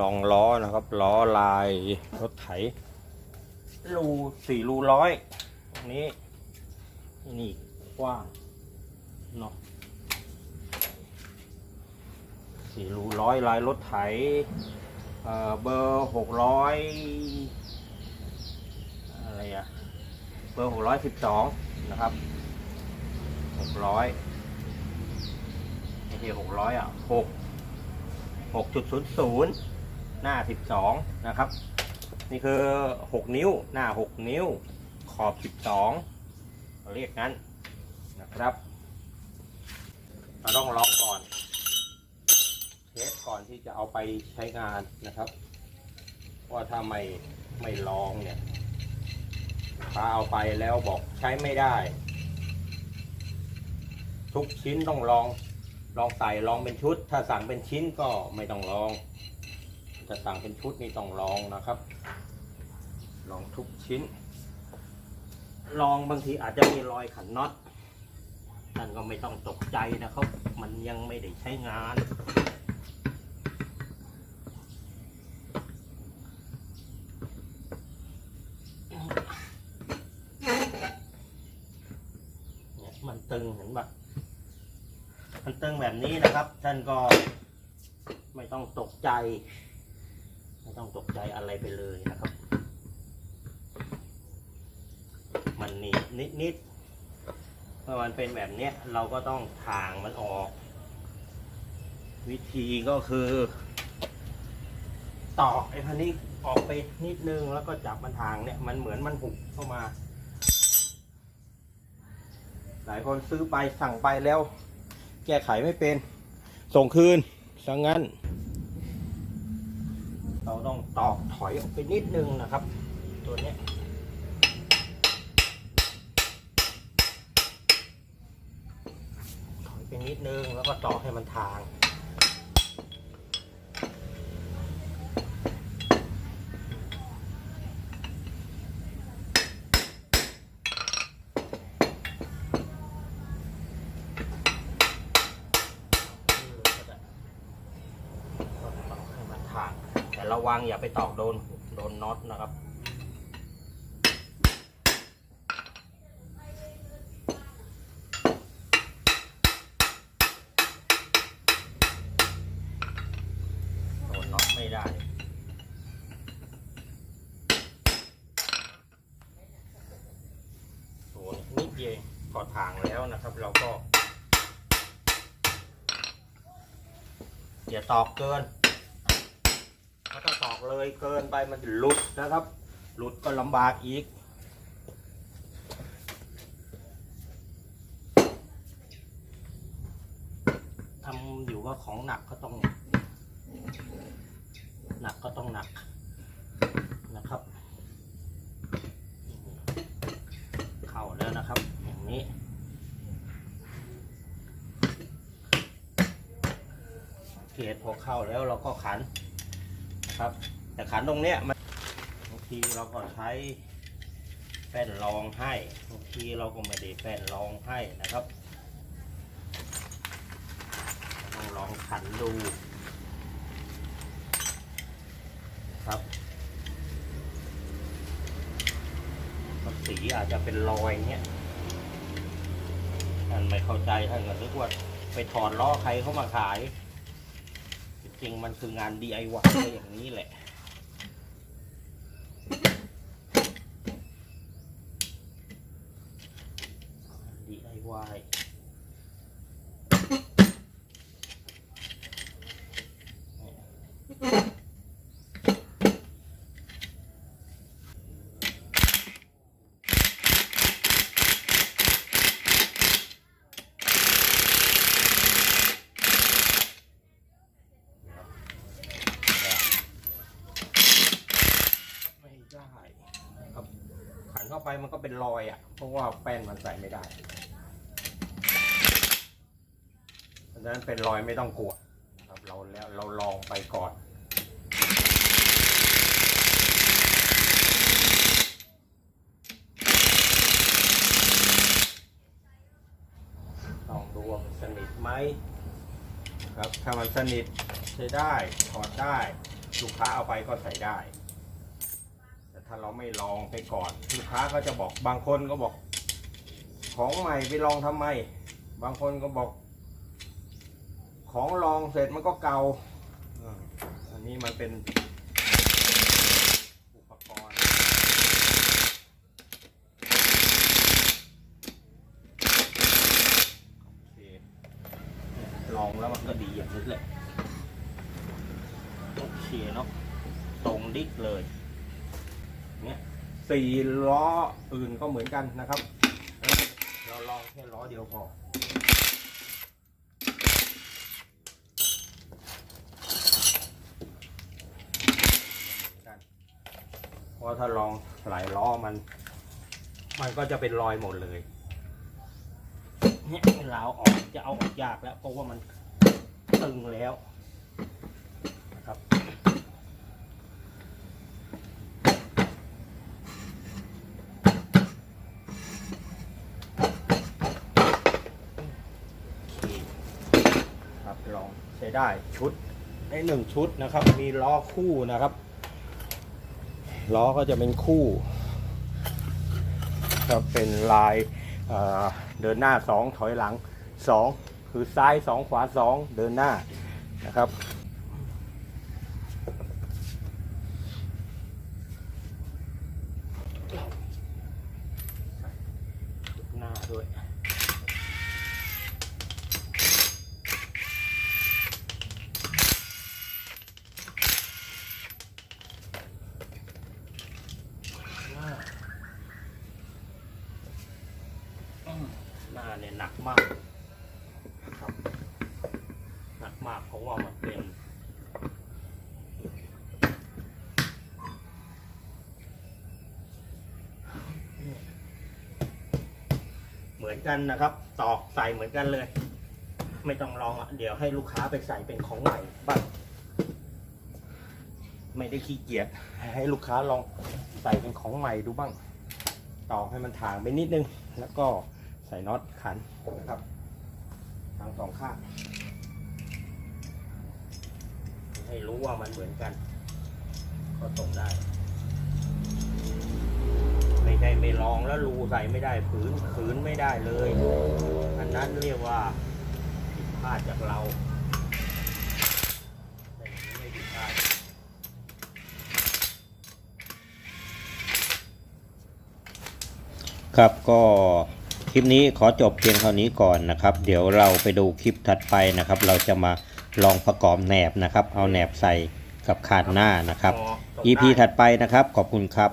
ลองล้อนะครับล้อลายรถไถรูสี่รูร้อยตรงนี้นี่กว้างเนาะสี่รูร้อยลายรถไถเอ่อเบอร์หกร้อยอะไรอะเบอร์หกร้อยสิบสองนะครับหกร้อยไม่ใช่หกร้อยอะหกหกจุดศูนย์ศูนย์ หน้าสิบสองนะครับ นี่คือ 6 นิ้วหน้า 6 นิ้ว ขอบ 12 เราเรียกงั้นนะครับ เราต้องลองก่อนเทสก่อนที่จะเอาไปใช้งานนะครับ ว่าถ้าไม่ไม่ลองเนี่ยถ้าเอาไปแล้วบอกใช้ไม่ได้ ทุกชิ้นต้องลอง ลองใส่ลองเป็นชุด ถ้าสั่งเป็นชิ้นก็ไม่ต้องลอง จะสั่งเป็นชุดนี่ต้องลองนะครับ ลองทุกชิ้น ลองบางทีอาจจะมีรอยขันน็อตท่านก็ไม่ต้องตกใจนะครับ มันยังไม่ได้ใช้งานมันตึงเห็นปะมันตึงแบบนี้นะครับ ท่านก็ไม่ต้องตกใจ ไม่ต้องตกใจอะไรไปเลยนะครับ มันหนีบนิดๆเมื่อมันเป็นแบบเนี้ยเราก็ต้องถางมันออก วิธีก็คือ ตอกไอ้พันนี้ออกไปนิดนึงแล้วก็จับมันทางเนี่ย มันเหมือนมันหุบเข้ามา หลายคนซื้อไปสั่งไปแล้ว แก้ไขไม่เป็น ส่งคืนสังงั้น เราต้องตอกถอยออกไปนิดนึงนะครับ ตัวนี้ถอยไปนิดนึงแล้วก็ตอกให้มันทาง ก็ตอกให้มันทาง แต่ระ วังอย่าไปตอกโดนโดนน็อตนะครับ โดนน็อตไม่ได้โอ้นิดเดียวเองพอทางแล้วนะครับ เราก็อย่าตอกเกิน เลยเกินไปมันหลุดนะครับ หลุดก็ลำบากอีก ทำอยู่ว่าของหนักก็ต้อง หนักก็ต้องหนักนะครับ เข้าแล้วนะครับ อย่างนี้เกตพอเข้าแล้วเราก็ขันนะครับ แต่ขันตรงเนี้ยมันบางทีเราก็ใช้แป้นรองให้บางทีเราก็ไม่ได้แป้นรองให้นะครับต้องลองขันดูครับสีอาจจะเป็นรอยเนี้ยท่านไม่เข้าใจท่านก็นึกว่าไปถอดล้อใครเข้ามาขาย จริงมันคืองาน DIY อย่างนี้แหละ y ไม่ได้ครับขันเข้าไปมันก็เป็นรอยอะ เพราะว่าแป้นมันใส่ไม่ได้ เพราะฉะนั้นเป็นรอยไม่ต้องกลัวครับเราแล้วเราลองไปก่อน ลองดูว่ามันสนิทไหมครับถ้ามันสนิทใช้ได้ถอดได้ลูกค้าเอาไปก็ใส่ได้ แต่ถ้าเราไม่ลองไปก่อน ลูกค้าก็จะบอกบางคนก็บอก ของใหม่ไปลองทำไม บางคนก็บอก ของลองเสร็จมันก็เก่าอันนี้มันเป็นอุปกรณ์โอเคลองแล้วมันก็ดีอย่างนี้แหละโอเคเนาะตรงดิกเลยเนี่ยสี่ล้ออื่นก็เหมือนกันนะครับ เราลองแค่ล้อเดียวพอ เพ ราะถ้าลองหลายล้อมัน มันก็จะเป็นรอยหมดเลยเนี่ยเวลาอาออกจะเอาออกยากแล้ว เพราะว่ามันตึงแล้วนะครับคครับลองใช้ได้ชุดในหนึ่งชุดนะครับ มีล้อคู่นะครับ ล้อก็จะเป็นคู่ครับเป็นลายเอ่อเดินหน้าสองถอยหลังสองคือซ้ายสองขวาสองเดินหน้านะครับ หน้าด้วย หน้าอืม หนักมากครับ หนักมากเพราะว่ามันเป็นเหมือนกันนะครับ ตอกใส่เหมือนกันเลย ไม่ต้องลองอะเดี๋ยวให้ลูกค้าไปใส่เป็นของใหม่บ้างไม่ได้ขี้เกียจให้ลูกค้าลองใส่เป็นของใหม่ดูบ้างตอกให้มันถ่างไปนิดนึง แล้วก็ ส่น็อตขันนะครับทั้งสองข้างให้รู้ว่ามันเหมือนกัน ก็ส่งได้ ไม่ใช่ไม่ลองแล้วรูใส่ไม่ได้ผืนขืนไม่ได้เลย อันนั้นเรียกว่าผิดพลาดจากเราแต่อย่างนี้ไม่ผิดพลาดครับก็ค ลิปนี้ขอจบเพียงเท่านี้ก่อนนะครับ เดี๋ยวเราไปดูคลิปถัดไปนะครับ เราจะมาลองประกอบแหนบนะครับ เอาแหนบใส่กับคานหน้านะครับพอส่ง EP ได้ถัดไปนะครับ ขอบคุณครับ